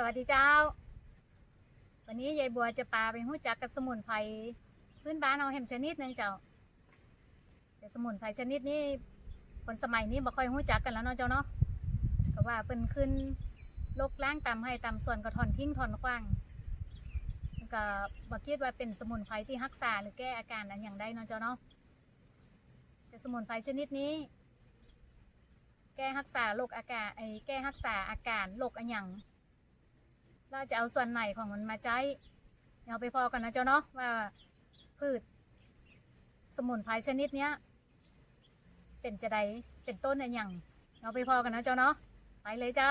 สวัสดีเจ้า วันนี้ยายบัวจะพาไปหู้จักกับสมุนไพรพื้นบ้านเอาแหมชนิดหนึ่งเจ้าแต่สมุนไพรชนิดนี้คนสมัยนี้บ่ค่อยหู้จักกันแล้วเนาะเจ้าเนาะก็ว่าเป็นขึ้นโรคล้างตามให้ตามส่วนก็ถอนทิ้งถอนขว้างแล้วก็บ่คิดว่าเป็นสมุนไพรที่รักษาหรือแก้อาการอันอย่างใดเนาะเจ้าเนาะแต่สมุนไพรชนิดนี้ แก้รักษาโรคอากาศไอ้แก้รักษาอาการโรคอันหยัง เราจะเอาส่วนไหนของมันมาใช้เอาไปพอกันนะเจ้าเนาะว่าพืช สมุนไพรชนิดเนี้ย เป็นจะใดเป็นต้นอันหยังเอาไปพอกันนะเจ้าเนาะไปเลยเจ้า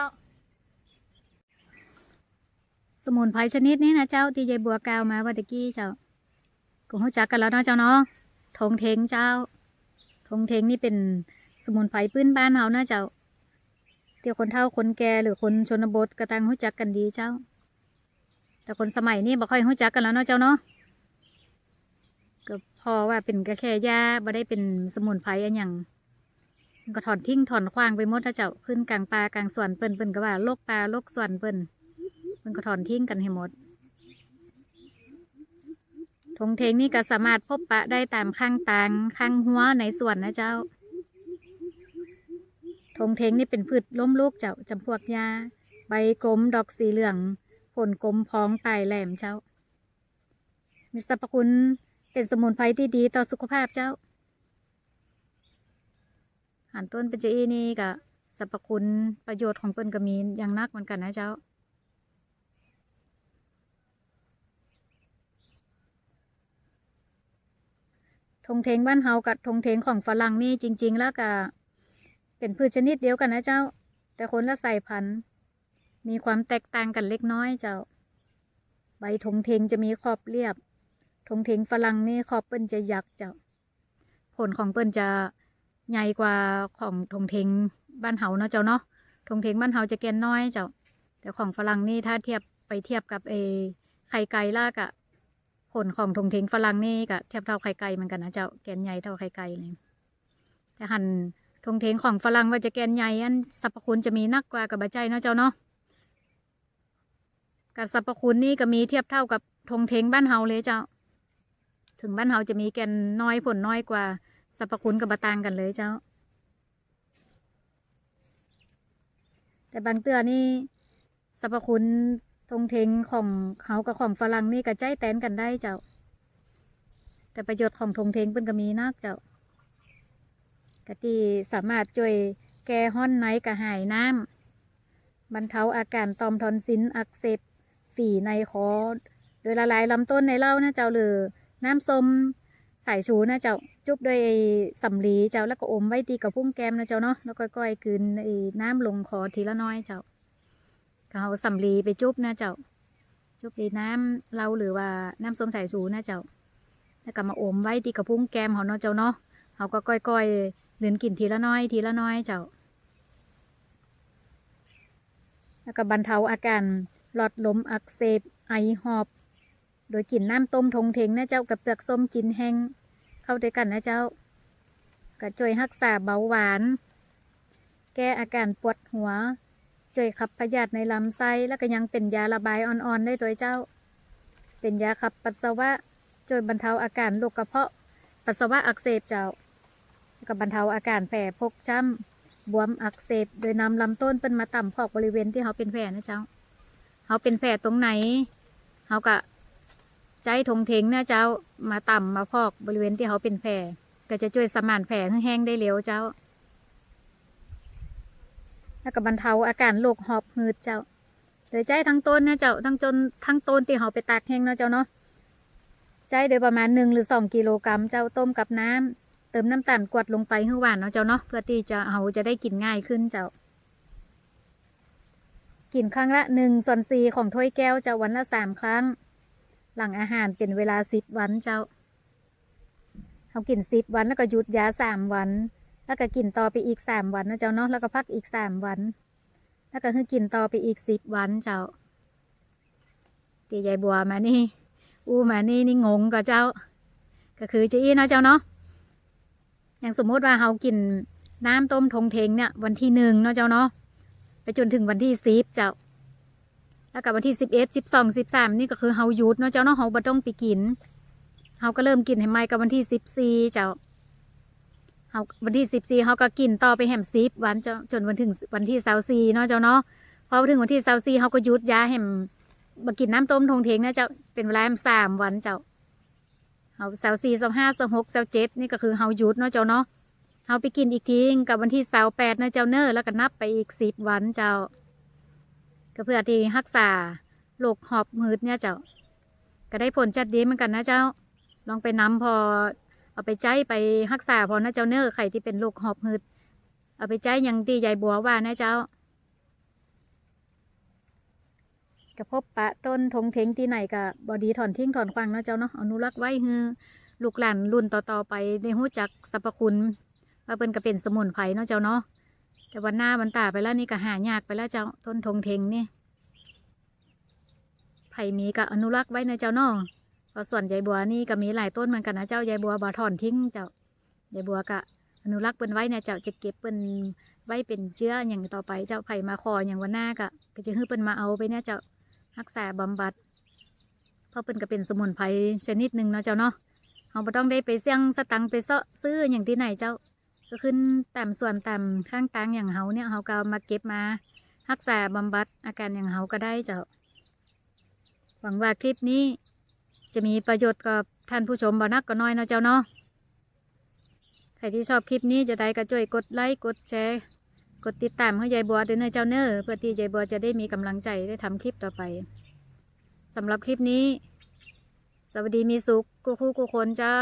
สมุนไพรชนิดนี้นะเจ้าที่ยายบัวกาวมาว่าตะกี้เจ้าก็รู้จักกันแล้วเนาะเจ้าเนาะทงเทงเจ้าทงเทงนี่เป็นสมุนไพรพื้นบ้านเฮานะเจ้า ที่ยวคนเฒ่าคนแก่หรือคนชนบทก็ต่างรู้จักกันดีเจ้า แต่คนสมัยนี้บ่ค่อยรู้จักกันแล้วเนาะเจ้าเนาะก็พอว่าเป็นกระแค่ยาบ่ได้เป็นสมุนไพรอันยังก็ถอนทิ้งถอนขว้างไปหมดนะเจ้าขึ้นกลางป่ากลางสวนเปิ้นเปิ้นก็ว่าโรคป่าโรคสวนเปิ้นเปิ้นก็ถอนทิ้งกันให้หมดทงเทงนี่ก็สามารถพบปะได้ตามข้างตางข้างหัวในสวนนะเจ้า ทงเทงนี่เป็นพืชล้มลูกเจ้าจำพวกยาใบกลมดอกสีเหลืองผลกลมพองปลายแหลมเจ้า มีสรรพคุณเป็นสมุนไพรที่ดีต่อสุขภาพเจ้าหันต้นเป็นจีนี่ก็สรรพคุณประโยชน์ของเปิ้นก็มีอย่างนักเหมือนกันนะเจ้าทงเทงบ้านเฮากับทงเทงของฝรั่งนี่จริง ๆ แล้วก็ เป็นพืชชนิดเดียวกันนะเจ้า แต่คนละสายพันธุ์ มีความแตกต่างกันเล็กน้อยเจ้า ใบทงเทงจะมีขอบเรียบ ทงเทงฝรั่งนี่ขอบเปิ้นจะยักเจ้า ผลของเปิ้นจะใหญ่กว่าของทงเทงบ้านเฮาเนาะเจ้าเนาะ ทงเทงบ้านเฮาจะแกนน้อยเจ้า แต่ของฝรั่งนี่ถ้าเทียบไปเทียบกับเอไข่ไก่ลากอะผลของทงเทงฝรั่งนี่ก็เทียบเท่าไข่ไก่เหมือนกันนะเจ้า แกนใหญ่เท่าไข่ไก่เลย แต่หั่น ทงเทงของฝรั่งว่าจะแกนใหญ่อันสรรพคุณจะมีนักกว่ากับใบใจเนาะเจ้าเนาะกับสรรพคุณนี่ก็มีเทียบเท่ากับทงเทงบ้านเฮาเลยเจ้า ถึงบ้านเฮาจะมีแกนน้อยผลน้อยกว่าสรรพคุณกับบะตางกันเลยเจ้า แต่บางเตือนี่สรรพคุณทงเทงของเขากับของฝรั่งนี่ก็ใจแตนกันได้เจ้า แต่ประโยชน์ของทงเทงเป็นก็มีนักเจ้า กะที่สามารถช่วยแก้ห้อนไนกระหายน้ำบรรเทาอาการตอมทอนซินอักเสบฝีในคอโดยละลายลำต้นในเหล้านะเจ้าหรือน้ำส้มสายชูนะเจ้าจุบด้วยไอ้สำลีเจ้าแล้วก็อมไว้ตีกับพุ่งแก้มนะเจ้าเนาะแล้วก็ก้อยๆกืนน้ำลงคอทีละน้อยเจ้าเอาสำลีไปจุบนะเจ้าจุบไอ้น้ำเหล้าหรือว่าน้ำส้มสายชูนะเจ้าแล้วก็มาอมไว้ตีกับพุ่งแก้มเขาเนาะเจ้าเนาะเขาก็ก้อยๆ เลืนกินทีละน้อย ทีละน้อยเจ้า แล้วก็บรรเทาอาการหลอดลมอักเสบไอหอบ โดยกินน้ำต้มทงเทงนะเจ้ากับเปลือกส้มกินแห้งเข้าด้วยกันนะเจ้าก็ช่วยรักษาเบาหวาน แก้อาการปวดหัวช่วยขับพยาธิในลำไส้แล้วก็ยังเป็นยาระบายอ่อนๆได้โดวยเจ้า เป็นยาขับปัสสาวะช่วยบรรเทาอาการโรคกระเพาะปัสสาวะอักเสบเจ้า ก็บบรรเทาอาการแผลพกช้ำบวมอักเสบ โดยนำลำต้นเป็นมาต่ำพอกบริเวณที่เขาเป็นแผลนะเจ้าเขาเป็นแผลตรงไหนเขาก็ใจทงเทงนะเจ้ามาต่ำมาพอกบริเวณที่เขาเป็นแผลก็จะช่วยสมานแผลให้แห้งได้เร็วเจ้า แล้วก็บรรเทาอาการโรคหอบหืดเจ้า โดยใจทั้งต้นนะเจ้าทั้งจนทั้งต้นที่เขาไปตากแห้งเนาะเจ้าเนาะใจโดยประมาณหนึ่งหรือสองกิโลกรัมเจ้าต้มกับน้ำ เติมน้ำตาลกวดลงไปให้หวานเนาะเจ้าเนาะเพื่อที่จะเอาจะได้กินง่ายขึ้นเจ้า กินครั้งละหนึ่งส่วนสี่ของถ้วยแก้วเจ้าวันละสามครั้ง หลังอาหารเป็นเวลาสิบวันเจ้าเขากินสิบวันแล้วก็หยุดยาสามวัน แล้วก็กินต่อไปอีกสามวันนะเจ้าเนาะแล้วก็พักอีกสามวัน แล้วก็คือกินต่อไปอีกสิบวันเจ้าตีใหญ่บัวมานี่ อู้มานี่นี่งงกับเจ้า ก็คือจะอี้เนาะเจ้าเนาะ อย่างสมมุติว่าเรากินน้ำต้มทงเทงเนี่ย วันที่หนึ่งเนาะเจ้าเนาะไปจนถึงวันที่สิบเจ้า แล้วกับวันที่สิบเอ็ดสิบสองสิบสามนี่ก็คือเฮาหยุดเนาะเจ้าเนาะเฮาบ่ต้องไปกินเฮาก็เริ่มกินให้ไหมกับวันที่สิบสี่เจ้าเฮาวันที่สิบสี่เฮาก็กินต่อไปแหมสิบวันเจ้าจนวันถึงวันที่สาสี่เนาะเจ้าเนาะพอถึงวันที่สาสี่เฮาก็หยุดยาแหมมากินน้ำต้มทงเทงนะเจ้าเป็นเวลาแหมสามวันเจ้า เฮาสาสี่เสาห้าเสาหกเสาเจ็ดนี่ก็คือเฮาหยุดเนาะเจ้าเนาะเฮาไปกินอีกทีกับวันที่เสาแปดเนาะเจ้าเนอแล้วก็นับไปอีกสิบวันเจ้า ก็เพื่อที่รักษาโรคหอบหืดเนี่ยเจ้า ก็ได้ผลจัดดีเหมือนกันนะเจ้า ลองไปนำพอ เอาไปใจไปรักษาพอนะเจ้าเนอร์ใครที่เป็นโรคหอบหืด เอาไปใจอยังตีใหญ่บัวว่านะเจ้า กระพบปะต้นทงเทงที่ไหนกับบอดีถอนทิ้งถอนควางเนาะเจ้าเนาะอนุรักษ์ไว้ฮือลูกหลานรุ่นต่อๆไปได้รู้จักสรรพคุณว่าเป็นก็เป็นสมุนไพรเนาะเจ้าเนาะแต่วันหน้าวันตาไปแล้วนี่ก็หายากไปแล้วเจ้าต้นทงเทงนี่ไผ่มีก็อนุรักษ์ไว้นะเจ้าเนาะเพราะส่วนยายบัวนี่ก็มีหลายต้นเหมือนกันนะเจ้ายายบัวบาถอนทิ้งเจ้ายายบัวก็อนุรักษ์เป็นไว้นะเจ้าจะเก็บเป็นไว้เป็นเชื้ออย่างต่อไปเจ้าไผ่มาคออย่างวันหน้าก็ก็จะฮื้อเป็นมาเอาไปเนี่ยเจ้า รักษาบำบัด เพราะเป็นก็เป็นสมุนไพรชนิดหนึ่งเนาะเจ้าเนาะเราไม่ต้องได้ไปเสี่ยงสตังค์ไปเซาะซื้ออย่างที่ไหนเจ้า ก็ขึ้นตามส่วนตามข้างตางอย่างเฮาเนี่ยเฮาก็มาเก็บมารักษาบำบัดอาการอย่างเฮาก็ได้เจ้า หวังว่าคลิปนี้ จะมีประโยชน์กับท่านผู้ชมบ่นักก็น้อยเนาะเจ้าเนาะใครที่ชอบคลิปนี้จะได้ก็ช่วยกดไลค์กดแชร์ กดติดตามให้ยายบัวด้วยนะเจ้าเนอเพื่อที่ยายบัวจะได้มีกำลังใจได้ทำคลิปต่อไปสำหรับคลิปนี้ สวัสดีมีสุขกูคู่กูคนเจ้า